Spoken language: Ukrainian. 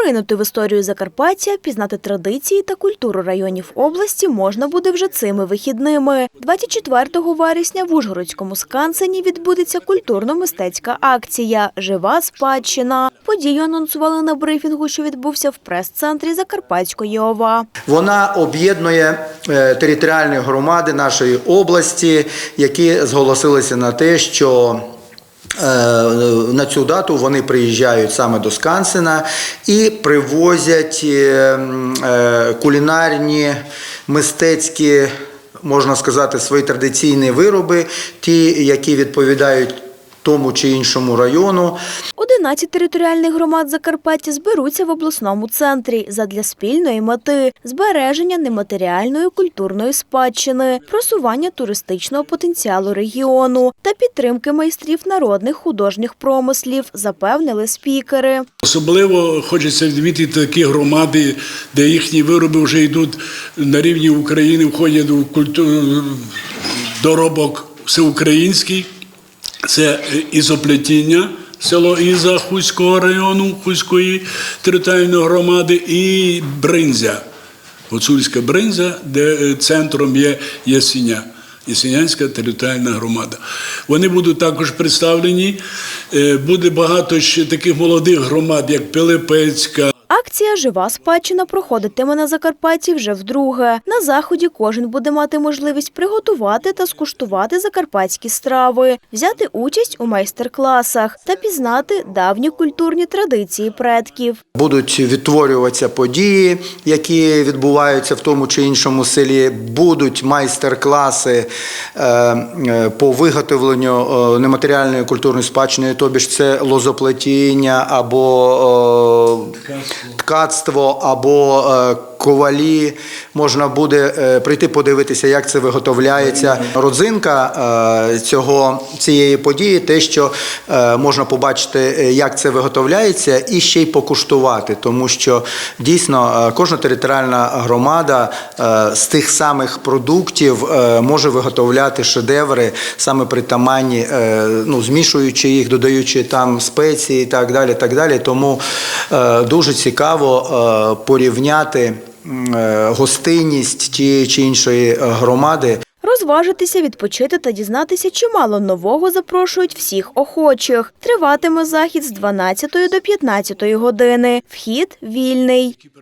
Поринути в історію Закарпаття, пізнати традиції та культуру районів області можна буде вже цими вихідними. 24 вересня в Ужгородському скансені відбудеться культурно-мистецька акція Жива спадщина. Подію анонсували на брифінгу, що відбувся в прес-центрі Закарпатської ОВА. Вона об'єднує е, територіальні громади нашої області, які зголосилися на те, що на цю дату вони приїжджають саме до Скансена і привозять е, е, кулінарні, мистецькі, можна сказати, свої традиційні вироби, ті, які відповідають тому чи іншому району. 11 територіальних громад Закарпаття зберуться в обласному центрі задля спільної мети збереження нематеріальної культурної спадщини, просування туристичного потенціалу регіону та підтримки майстрів народних художніх промислів, запевнили спікери. Особливо хочеться відмітити такі громади, де їхні вироби вже йдуть на рівні України, входять у культуру доробок всеукраїнський. Це ізоплетіння, село Іза Хуського району, Хуської територіальної громади, і Бринзя, Гуцульська Бринзя, де е, центром є Ясіня. Ясінянська територіальна громада. Вони будуть також представлені. Е, Буде багато ще таких молодих громад, як Пилипецька, Акція Жива спадщина проходитиме на Закарпатті вже вдруге. На заході кожен буде мати можливість приготувати та скуштувати закарпатські страви, взяти участь у майстер-класах та пізнати давні культурні традиції предків. Будуть відтворюватися події, які відбуваються в тому чи іншому селі. Будуть майстер-класи е, е, по виготовленню е, нематеріальної культурної спадщини, тобі ж це лозоплетіння або ткацтво, або е, ковалі. Можна буде е, прийти подивитися, як це виготовляється. Родзинка е, цього цієї події, те, що е, можна побачити, як це виготовляється, і ще й покуштувати, тому що дійсно кожна територіальна громада з тих самих продуктів може виготовляти шедеври саме притаманні, ну змішуючи їх, додаючи там спеції і так далі. Так далі. Тому дуже цікаво порівняти гостинність тієї чи іншої е, громади. Розважитися, відпочити та дізнатися чимало нового запрошують всіх охочих. Триватиме захід з 12 до 15 години. Вхід вільний.